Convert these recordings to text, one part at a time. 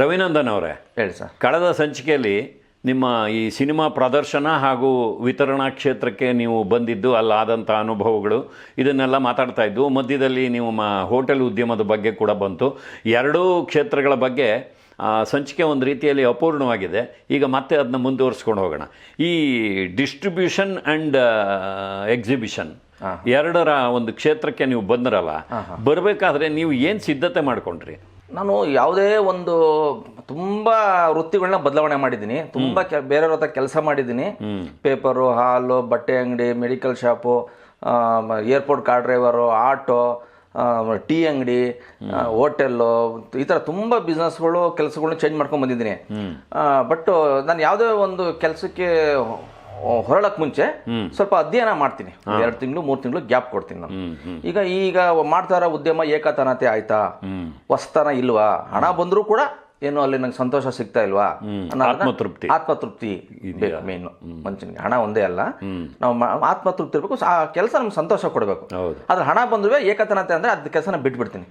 ರವಿನಂದನ್ ಅವರೇ ಹೇಳಿ ಸರ್. ಕಳೆದ ಸಂಚಿಕೆಯಲ್ಲಿ ನಿಮ್ಮ ಈ ಸಿನಿಮಾ ಪ್ರದರ್ಶನ ಹಾಗೂ ವಿತರಣಾ ಕ್ಷೇತ್ರಕ್ಕೆ ನೀವು ಬಂದಿದ್ದು ಅಲ್ಲಾದಂಥ ಅನುಭವಗಳು ಇದನ್ನೆಲ್ಲ ಮಾತಾಡ್ತಾ ಇದ್ದು ಮಧ್ಯದಲ್ಲಿ ನೀವು ಮ ಹೋಟೆಲ್ ಉದ್ಯಮದ ಬಗ್ಗೆ ಕೂಡ ಬಂತು. ಎರಡೂ ಕ್ಷೇತ್ರಗಳ ಬಗ್ಗೆ ಸಂಚಿಕೆ ಒಂದು ರೀತಿಯಲ್ಲಿ ಅಪೂರ್ಣವಾಗಿದೆ. ಈಗ ಮತ್ತೆ ಅದನ್ನ ಮುಂದುವರಿಸ್ಕೊಂಡು ಹೋಗೋಣ. ಈ ಡಿಸ್ಟ್ರಿಬ್ಯೂಷನ್ ಆ್ಯಂಡ್ ಎಕ್ಸಿಬಿಷನ್ ಎರಡರ ಒಂದು ಕ್ಷೇತ್ರಕ್ಕೆ ನೀವು ಬಂದ್ರಲ್ಲ ಬರಬೇಕಾದ್ರೆ ನೀವು ಏನು ಸಿದ್ಧತೆ ಮಾಡ್ಕೊಂಡ್ರಿ? ನಾನು ಯಾವುದೇ ಒಂದು ತುಂಬ ವೃತ್ತಿಗಳನ್ನ ಬದಲಾವಣೆ ಮಾಡಿದ್ದೀನಿ. ತುಂಬ ಕೆ ಬೇರೆಯವ್ರ ಹತ್ರ ಕೆಲಸ ಮಾಡಿದ್ದೀನಿ. ಪೇಪರು ಹಾಲು ಬಟ್ಟೆ ಅಂಗಡಿ medical shop airport car driver auto tea ಅಂಗಡಿ ಹೋಟೆಲ್ಲು ಈ ಥರ ತುಂಬ ಬಿಸ್ನೆಸ್ಗಳು ಕೆಲಸಗಳನ್ನ ಚೇಂಜ್ ಮಾಡ್ಕೊಂಡು ಬಂದಿದ್ದೀನಿ. ಬಟ್ ನಾನು ಯಾವುದೇ ಒಂದು ಕೆಲಸಕ್ಕೆ ಹೊರಳಕ್ಕೆ ಮುಂಚೆ ಸ್ವಲ್ಪ ಅಧ್ಯಯನ ಮಾಡ್ತೀನಿ. ಎರಡು ತಿಂಗಳು ಮೂರು ತಿಂಗಳು ಗ್ಯಾಪ್ ಕೊಡ್ತೀನಿ ನಾನು. ಈಗ ಈಗ ಮಾಡ್ತಾ ಇರೋ ಉದ್ಯಮ ಏಕತಾನತೆ ಆಯ್ತಾ? ಹೊಸ್ತನ ಇಲ್ವಾ? ಹಣ ಬಂದರೂ ಕೂಡ ಏನು ಅಲ್ಲಿ ನಂಗೆ ಸಂತೋಷ ಸಿಗ್ತಾ ಇಲ್ವಾ? ಆತ್ಮತೃಪ್ತಿ. ಆತ್ಮತೃಪ್ತಿ ಬೇಕು ಮೇನು ಮನುಷ್ಯನಿಗೆ. ಹಣ ಒಂದೇ ಅಲ್ಲ. ನಾವು ಆತ್ಮತೃಪ್ತಿ ಇರಬೇಕು. ಆ ಕೆಲಸ ನಮ್ಗೆ ಸಂತೋಷ ಕೊಡಬೇಕು. ಆದ್ರೆ ಹಣ ಬಂದ್ರೆ ಏಕತನತೆ ಅಂದ್ರೆ ಅದ್ ಕೆಲಸನ ಬಿಟ್ಬಿಡ್ತೀನಿ.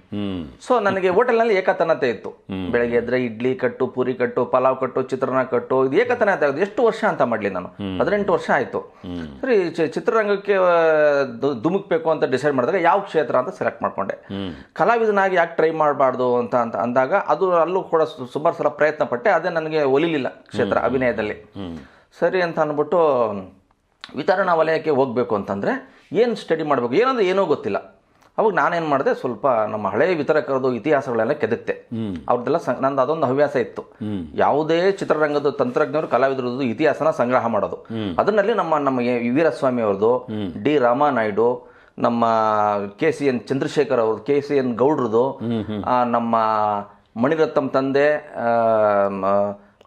ಸೊ ನನಗೆ ಹೋಟೆಲ್ನಲ್ಲಿ ಏಕತನತೆ ಇತ್ತು. ಬೆಳಗ್ಗೆ ಎದ್ರೆ ಇಡ್ಲಿ ಕಟ್ಟು ಪೂರಿ ಕಟ್ಟು ಪಲಾವ್ ಕಟ್ಟು ಚಿತ್ರಾನ್ನ ಕಟ್ಟು ಇದು ಏಕತನತೆ ಆಗೋದು. ಎಷ್ಟು ವರ್ಷ ಅಂತ ಮಾಡ್ಲಿ ನಾನು? ಹದಿನೆಂಟು ವರ್ಷ ಆಯ್ತು. ಸರಿ ಚಿತ್ರರಂಗಕ್ಕೆ ಧುಮುಕ್ಬೇಕು ಅಂತ ಡಿಸೈಡ್ ಮಾಡಿದಾಗ ಯಾವ ಕ್ಷೇತ್ರ ಅಂತ ಸೆಲೆಕ್ಟ್ ಮಾಡ್ಕೊಂಡೆ. ಕಲಾವಿದನಾಗಿ ಯಾಕೆ ಟ್ರೈ ಮಾಡಬಾರ್ದು ಅಂತ ಅಂತ ಅಂದಾಗ ಅದು ಅಲ್ಲೂ ಕೂಡ ಸುಮಾರು ಸಲ ಪ್ರಯತ್ನ ಪಟ್ಟೆ ಅದೇ ನನಗೆ ಒಲಿಲಿಲ್ಲ ಕ್ಷೇತ್ರ ಅಭಿನಯದಲ್ಲಿ. ಸರಿ ಅಂತ ಅಂದ್ಬಿಟ್ಟು ವಿತರಣಾ ವಲಯಕ್ಕೆ ಹೋಗಬೇಕು ಅಂತಂದರೆ ಏನು ಸ್ಟಡಿ ಮಾಡಬೇಕು ಏನಂದ್ರೆ ಏನೂ ಗೊತ್ತಿಲ್ಲ. ಅವಾಗ ನಾನೇನು ಮಾಡಿದೆ ಸ್ವಲ್ಪ ನಮ್ಮ ಹಳೆಯ ವಿತರಕರದು ಇತಿಹಾಸಗಳೆಲ್ಲ ಕೆದಕ್ತೆ. ಅವ್ರದ್ದೆಲ್ಲ ಸಂ ನಂದು ಅದೊಂದು ಹವ್ಯಾಸ ಇತ್ತು. ಯಾವುದೇ ಚಿತ್ರರಂಗದ ತಂತ್ರಜ್ಞರು ಕಲಾವಿದರದ್ದು ಇತಿಹಾಸನ ಸಂಗ್ರಹ ಮಾಡೋದು. ಅದರಲ್ಲಿ ನಮ್ಮ ನಮ್ಮ ವೀರಸ್ವಾಮಿ ಅವ್ರದ್ದು ಡಿ ರಾಮಾನಾಯ್ಡು ನಮ್ಮ ಕೆ ಸಿ ಎನ್ ಚಂದ್ರಶೇಖರ್ ಅವ್ರದ್ದು ಕೆ ಸಿ ಎನ್ ಗೌಡ್ರದು ನಮ್ಮ ಮಣಿರತ್ನಂ ತಂದೆ